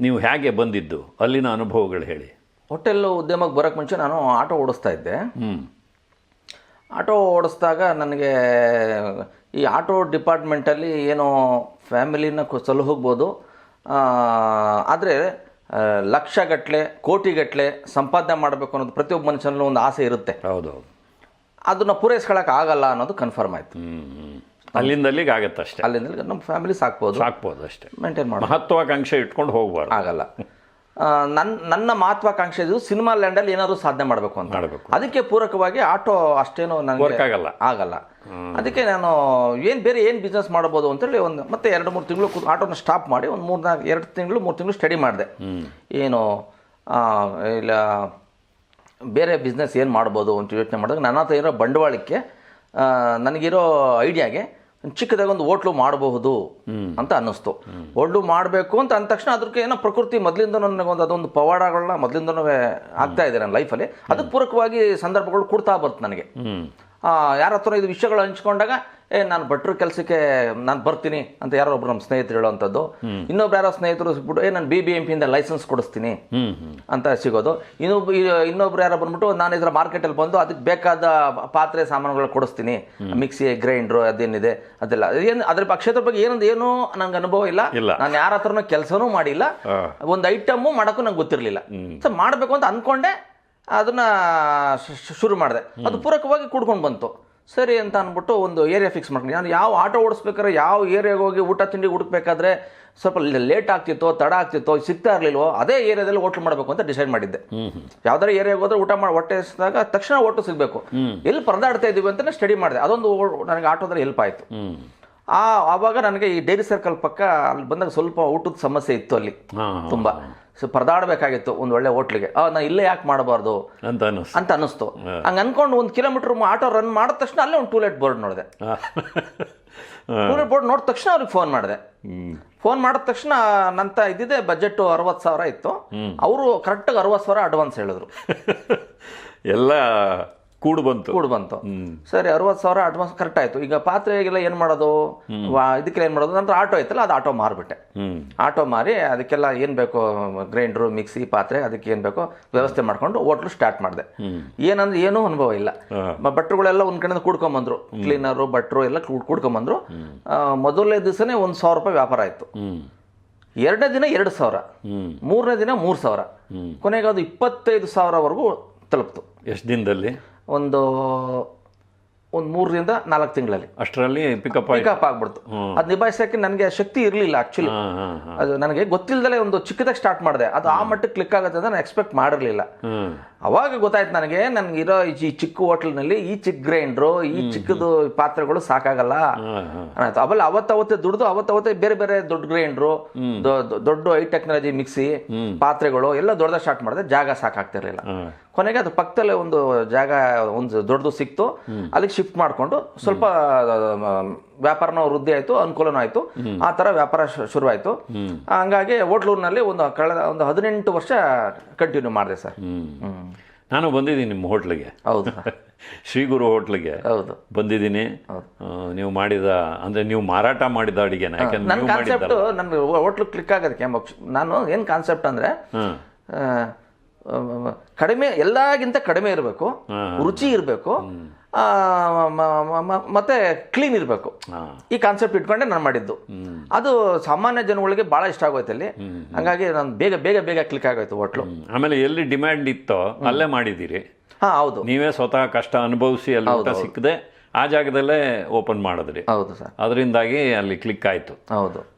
ನೀವು ಹೇಗೆ ಬಂದಿದ್ದು? ಅಲ್ಲಿನ ಅನುಭವಗಳು ಹೇಳಿ. ಹೋಟೆಲ್ ಉದ್ಯಮಕ್ಕೆ ಬರೋಕ್ಕೆ ಮುಂಚೆ ನಾನು ಆಟೋ ಓಡಿಸ್ತಾ ಇದ್ದೆ. ಹ್ಮ್. ಆಟೋ ಓಡಿಸ್ದಾಗ ನನಗೆ ಈ ಆಟೋ ಡಿಪಾರ್ಟ್ಮೆಂಟಲ್ಲಿ ಏನೋ ಫ್ಯಾಮಿಲಿನ ಸಲ ಹೋಗ್ಬೋದು. ಆದರೆ ಲಕ್ಷಗಟ್ಟಲೆ ಕೋಟಿಗಟ್ಟಲೆ ಸಂಪಾದನೆ ಮಾಡಬೇಕು ಅನ್ನೋದು ಪ್ರತಿಯೊಬ್ಬ ಮನುಷ್ಯನಲ್ಲೂ ಒಂದು ಆಸೆ ಇರುತ್ತೆ. ಹೌದು ಅದನ್ನು ಪೂರೈಸ್ಕೊಳಕ್ಕೆ ಆಗಲ್ಲ ಅನ್ನೋದು ಕನ್ಫರ್ಮ್ ಆಯಿತು. ಹ್ಮ್ ಆಗುತ್ತೆ ಅಷ್ಟೇ. ಅಲ್ಲಿಂದ ನಮ್ಮ ಫ್ಯಾಮಿಲಿ ಸಾಕ್ಬೋದು. ಸಾಕ್ಬೋದು ಅಷ್ಟೇ. ಮೇಂಟೈನ್ ಮಾಡಿ ಮಹತ್ವಾಕಾಂಕ್ಷೆ ಇಟ್ಕೊಂಡು ಹೋಗ್ಬಾರ್ದು. ಆಗಲ್ಲ. ನನ್ನ ನನ್ನ ಮಹತ್ವಾಕಾಂಕ್ಷೆ ಇದು ಸಿನಿಮಾ ಲ್ಯಾಂಡಲ್ಲಿ ಏನಾದರೂ ಸಾಧನೆ ಮಾಡಬೇಕು ಅಂತ. ಮಾಡಬೇಕು. ಅದಕ್ಕೆ ಪೂರಕವಾಗಿ ಆಟೋ ಅಷ್ಟೇನು ವರ್ಕ್ ನನಗೆ ಆಗಲ್ಲ. ಆಗಲ್ಲ. ಅದಕ್ಕೆ ನಾನು ಏನು ಬೇರೆ ಏನು ಬಿಸ್ನೆಸ್ ಮಾಡ್ಬೋದು ಅಂತೇಳಿ ಒಂದು ಮತ್ತೆ ಎರಡು ಮೂರು ತಿಂಗಳು ಆಟೋನ ಸ್ಟಾಪ್ ಮಾಡಿ ಒಂದು ಮೂರು ನಾಲ್ಕು ಎರಡು ತಿಂಗಳು ಮೂರು ತಿಂಗಳು ಸ್ಟಡಿ ಮಾಡಿದೆ. ಏನು ಇಲ್ಲ ಬೇರೆ ಬಿಸ್ನೆಸ್ ಏನು ಮಾಡ್ಬೋದು ಅಂತ ಯೋಚನೆ ಮಾಡಿದಾಗ ನನ್ನ ಹತ್ರ ಇರೋ ಬಂಡವಾಳಕ್ಕೆ ನನಗಿರೋ ಐಡಿಯಾಗೆ ಚಿಕ್ಕದಾಗಿ ಒಂದು ಹೋಟ್ಲು ಮಾಡಬಹುದು ಅಂತ ಅನ್ನಿಸ್ತು. ಹೋಟ್ಲು ಮಾಡಬೇಕು ಅಂತ ಅಂದ ತಕ್ಷಣ ಅದಕ್ಕೆ ಏನೋ ಪ್ರಕೃತಿ ಮೊದಲಿಂದ ನನಗೊಂದು ಅದೊಂದು ಪವಾಡಗಳನ್ನ ಮೊದಲಿಂದನೂ ಆಗ್ತಾ ಇದೆ ನನ್ನ ಲೈಫಲ್ಲಿ. ಅದಕ್ಕೆ ಪೂರಕವಾಗಿ ಸಂದರ್ಭಗಳು ಕೊಡ್ತಾ ಬರುತ್ತೆ ನನಗೆ. ಯಾರ ಹತ್ರ ಇದು ವಿಷಯಗಳು ಹಂಚ್ಕೊಂಡಾಗ ಏ ನಾನು ಭಟ್ರ ಕೆಲಸಕ್ಕೆ ನಾನು ಬರ್ತೀನಿ ಅಂತ ಯಾರೋ ಒಬ್ರು ನಮ್ಮ ಸ್ನೇಹಿತರು ಹೇಳುವಂಥದ್ದು. ಇನ್ನೊಬ್ರು ಯಾರೋ ಸ್ನೇಹಿತರು ಬಿಟ್ಟು ಏ ನಾನು ಬಿ ಬಿ ಎಂ ಪಿಯಿಂದ ಲೈಸೆನ್ಸ್ ಕೊಡಿಸ್ತೀನಿ ಅಂತ ಸಿಗೋದು. ಇನ್ನೊಬ್ಬ ಇನ್ನೊಬ್ರು ಯಾರೋ ಬಂದ್ಬಿಟ್ಟು ನಾನು ಇದರ ಮಾರ್ಕೆಟಲ್ಲಿ ಬಂದು ಅದಕ್ಕೆ ಬೇಕಾದ ಪಾತ್ರೆ ಸಾಮಾನುಗಳು ಕೊಡಿಸ್ತೀನಿ. ಮಿಕ್ಸಿ ಗ್ರೈಂಡ್ರು ಅದೇನಿದೆ ಅದೆಲ್ಲ. ಏನು ಅದ್ರ ಕ್ಷೇತ್ರ ಬಗ್ಗೆ ಏನೊಂದು ಏನೂ ನಂಗೆ ಅನುಭವ ಇಲ್ಲ. ನಾನು ಯಾರ ಹತ್ರನೂ ಕೆಲಸನೂ ಮಾಡಿಲ್ಲ. ಒಂದು ಐಟಮು ಮಾಡೋಕ್ಕೂ ನಂಗೆ ಗೊತ್ತಿರಲಿಲ್ಲ. ಸೊ ಮಾಡಬೇಕು ಅಂತ ಅಂದ್ಕೊಂಡೆ ಅದನ್ನ ಶುರು ಮಾಡಿದೆ. ಅದು ಪೂರಕವಾಗಿ ಕುಡ್ಕೊಂಡು ಬಂತು. ಸರಿ ಅಂತ ಅಂದ್ಬಿಟ್ಟು ಒಂದು ಏರಿಯಾ ಫಿಕ್ಸ್ ಮಾಡ್ಕೊಂಡು. ನಾನು ಯಾವ ಆಟೋ ಓಡಿಸ್ಬೇಕಾದ್ರೆ ಯಾವ ಏರಿಯಾಗೆ ಹೋಗಿ ಊಟ ತಿಂಡಿ ಹುಡುಕ್ಬೇಕಾದ್ರೆ ಸ್ವಲ್ಪ ಲೇಟ್ ಆಗ್ತಿತ್ತೋ ತಡ ಆಗ್ತಿತ್ತೋ ಸಿಗ್ತಾ ಇರಲಿಲ್ವೋ ಅದೇ ಏರಿಯಾದಲ್ಲಿ ಹೋಟ್ಲು ಮಾಡಬೇಕು ಅಂತ ಡಿಸೈಡ್ ಮಾಡಿದ್ದೆ. ಯಾವ್ದಾರ ಏರಿಯಾಗೆ ಹೋದ್ರೆ ಊಟ ಮಾಡಿ ಹೊಟ್ಟೆ ಹಸಿದಾಗ ತಕ್ಷಣ ಹೋಟ್ಲು ಸಿಗಬೇಕು. ಎಲ್ಲಿ ಪರದಾಡ್ತಾ ಇದೀವಿ ಅಂತ ಸ್ಟಡಿ ಮಾಡಿದೆ. ಅದೊಂದು ನನಗೆ ಆಟೋದಲ್ಲಿ ಹೆಲ್ಪ್ ಆಯಿತು. ಆ ಆವಾಗ ನನಗೆ ಈ ಡೈರಿ ಸರ್ಕಲ್ ಪಕ್ಕ ಅಲ್ಲಿ ಬಂದಾಗ ಸ್ವಲ್ಪ ಊಟದ ಸಮಸ್ಯೆ ಇತ್ತು ಅಲ್ಲಿ. ತುಂಬ. ಸೊ ಪರದಾಡಬೇಕಾಗಿತ್ತು ಒಂದು ಒಳ್ಳೆ ಹೋಟ್ಲಿಗೆ. ನಾ ಇಲ್ಲೇ ಯಾಕೆ ಮಾಡಬಾರ್ದು? ಅಂತ ಅನಿಸ್ತು ಅಂತ ಅನ್ನಿಸ್ತು. ಹಂಗೆ ಅನ್ಕೊಂಡು ಒಂದು ಕಿಲೋಮೀಟ್ರ್ ಆಟೋ ರನ್ ಮಾಡಿದ ತಕ್ಷಣ ಅಲ್ಲೇ ಒಂದು ಟೂಲೆಟ್ ಬೋರ್ಡ್ ನೋಡಿದೆ. ಟೂಲೆಟ್ ಬೋರ್ಡ್ ನೋಡಿದ ತಕ್ಷಣ ಅವ್ರಿಗೆ ಫೋನ್ ಮಾಡಿದೆ. ಫೋನ್ ಮಾಡಿದ ತಕ್ಷಣ ನಂತ ಇದ್ದಿದೆ ಬಜೆಟ್ ಅರವತ್ತು ಸಾವಿರ ಇತ್ತು. ಅವರು ಕರೆಕ್ಟಾಗಿ ಅರವತ್ತು ಸಾವಿರ ಅಡ್ವಾನ್ಸ್ ಹೇಳಿದ್ರು. ಎಲ್ಲ ಕೂಡು ಬಂತು. ಕೂಡು ಬಂತು. ಸರಿ ಅರವತ್ತು ಸಾವಿರ ಅಡ್ವಾನ್ಸ್ ಕರೆಕ್ಟ್ ಆಯ್ತು. ಈಗ ಪಾತ್ರೆಗೆಲ್ಲ ಏನು ಮಾಡೋದು? ಇದಕ್ಕೆಲ್ಲ ಏನು ಮಾಡೋದು? ನಂತರ ಆಟೋ ಐತಲ್ಲ ಅದು ಆಟೋ ಮಾರ್ಬಿಟ್ಟೆ. ಆಟೋ ಮಾರಿ ಅದಕ್ಕೆಲ್ಲ ಏನು ಬೇಕೋ ಗ್ರೈಂಡ್ರು ಮಿಕ್ಸಿ ಪಾತ್ರೆ ಅದಕ್ಕೆ ಏನು ಬೇಕೋ ವ್ಯವಸ್ಥೆ ಮಾಡ್ಕೊಂಡು ಹೋಟ್ಲು ಸ್ಟಾರ್ಟ್ ಮಾಡಿದೆ. ಏನಂದ್ರೆ ಏನೂ ಅನುಭವ ಇಲ್ಲ. ಭಟ್ರುಗಳೆಲ್ಲ ಒಂದ್ ಕಡೆಯಿಂದ ಕೂಡ್ಕೊಂಬಂದ್ರು. ಕ್ಲೀನರು ಭಟ್ರು ಎಲ್ಲ ಕೂಡ್- ಕೂಡ್ಕೊಂಬಂದ್ರು. ಮೊದಲನೇ ದಿವಸನೇ ಒಂದು ಸಾವಿರ ರೂಪಾಯಿ ವ್ಯಾಪಾರ ಆಯ್ತು. ಎರಡನೇ ದಿನ ಎರಡು ಸಾವಿರ. ಮೂರನೇ ದಿನ ಮೂರು ಸಾವಿರ. ಕೊನೆಗೆ ಅದು ಇಪ್ಪತ್ತೈದು ಸಾವಿರವರೆಗೂ ತಲುಪ್ತು. ಎಷ್ಟು ದಿನದಲ್ಲಿ? ಒಂದು ಒಂದು ಮೂರರಿಂದ ನಾಲ್ಕು ತಿಂಗಳಲ್ಲಿ. ಅಷ್ಟರಲ್ಲಿ ಪಿಕಪ್ ಪಿಕಪ್ ಆಗ್ಬಿಡ್ತು. ಅದು ನಿಭಾಯಿಸೋಕೆ ನನಗೆ ಶಕ್ತಿ ಇರಲಿಲ್ಲ ಹಾ ಅದು ನನಗೆ ಗೊತ್ತಿಲ್ಲದಲೇ ಒಂದು ಚಿಕ್ಕದಾಗಿ ಸ್ಟಾರ್ಟ್ ಮಾಡಿದೆ. ಅದು ಆ ಮಟ್ಟಕ್ಕೆ ಕ್ಲಿಕ್ ಆಗುತ್ತೆ ಅಂತ ನಾನು ಎಕ್ಸ್ಪೆಕ್ಟ್ ಮಾಡಿರಲಿಲ್ಲ. ಅವಾಗ ಗೊತ್ತಾಯ್ತು ನನಗೆ ನನಗಿರೋ ಈ ಚಿಕ್ಕ ಹೋಟ್ಲ್ನಲ್ಲಿ ಈ ಚಿಕ್ಕ ಗ್ರೈಂಡ್ರು ಈ ಚಿಕ್ಕದು ಪಾತ್ರೆಗಳು ಸಾಕಾಗಲ್ಲ. ಅನ್ನಾಯ್ತು ಆಯ್ತು ಆಮೇಲೆ ಅವತ್ತವತ್ತೇ ದುಡ್ದು ಅವತ್ತವತ್ತೇ ಬೇರೆ ಬೇರೆ ದೊಡ್ಡ ಗ್ರೈಂಡ್ರು ದೊಡ್ಡ ಹೈ ಟೆಕ್ನಾಲಜಿ ಮಿಕ್ಸಿ ಪಾತ್ರೆಗಳು ಎಲ್ಲ ದೊಡ್ಡದಾಗ ಸ್ಟಾರ್ಟ್ ಮಾಡಿದೆ. ಜಾಗ ಸಾಕಾಗ್ತಿರ್ಲಿಲ್ಲ. ಕೊನೆಗೆ ಅದು ಪಕ್ಕದಲ್ಲೇ ಒಂದು ಜಾಗ ಒಂದು ದೊಡ್ಡದು ಸಿಕ್ತು. ಅಲ್ಲಿಗೆ ಶಿಫ್ಟ್ ಮಾಡಿಕೊಂಡು ಸ್ವಲ್ಪ ವ್ಯಾಪಾರನ ವೃದ್ಧಿ ಆಯಿತು ಅನುಕೂಲನೂ ಆಯಿತು. ಆ ಥರ ವ್ಯಾಪಾರ ಶುರುವಾಯಿತು. ಹಂಗಾಗಿ ಹೋಟ್ಲೂರಿನಲ್ಲಿ ಒಂದು ಕಳೆದ ಒಂದು ಹದಿನೆಂಟು ವರ್ಷ ಕಂಟಿನ್ಯೂ ಮಾಡಿದೆ ಸರ್. ನಾನು ಬಂದಿದ್ದೀನಿ ನಿಮ್ಮ ಹೋಟ್ಲಿಗೆ. ಹೌದು. ಶ್ರೀಗುರು ಹೋಟ್ಲಿಗೆ. ಹೌದು. ಬಂದಿದ್ದೀನಿ. ನೀವು ಮಾಡಿದ ಅಂದ್ರೆ ನೀವು ಮಾರಾಟ ಮಾಡಿದ ಅಡಿಗೆನ ಯಾಕಂದ್ರೆ ನನ್ನ ಹೋಟ್ಲು ಕ್ಲಿಕ್ ಆಗೋದಕ್ಕೆ ನಾನು ಏನು ಕಾನ್ಸೆಪ್ಟ್ ಅಂದ್ರೆ ಕಡಿಮೆ ಎಲ್ಲಾಗಿಂತ ಕಡಿಮೆ ಇರಬೇಕು. ರುಚಿ ಇರಬೇಕು. ಮತ್ತೆ ಕ್ಲೀನ್ ಇರಬೇಕು. ಈ ಕಾನ್ಸೆಪ್ಟ್ ಇಟ್ಕೊಂಡೆ ನಾನು ಮಾಡಿದ್ದು. ಅದು ಸಾಮಾನ್ಯ ಜನಗಳಿಗೆ ಬಹಳ ಇಷ್ಟ ಆಗೋಯ್ತು ಅಲ್ಲಿ. ಹಂಗಾಗಿ ನಾನು ಬೇಗ ಬೇಗ ಬೇಗ ಕ್ಲಿಕ್ ಆಗೋಯ್ತು ಹೋಟ್ಲು ಆಮೇಲೆ ಎಲ್ಲಿ ಡಿಮ್ಯಾಂಡ್ ಇತ್ತೋ ಅಲ್ಲೇ ಮಾಡಿದ್ದೀರಿ. ಹಾ ಹೌದು. ನೀವೇ ಸ್ವತಃ ಕಷ್ಟ ಅನುಭವಿಸಿ ಅಲ್ಲಿ ಊಟ ಸಿಕ್ಕದೆ ಆ ಜಾಗದಲ್ಲೇ ಓಪನ್ ಮಾಡಿದ್ರಿ. ಹೌದು ಸರ್. ಅದರಿಂದಾಗಿ ಅಲ್ಲಿ ಕ್ಲಿಕ್ ಆಯ್ತು. ಹೌದು.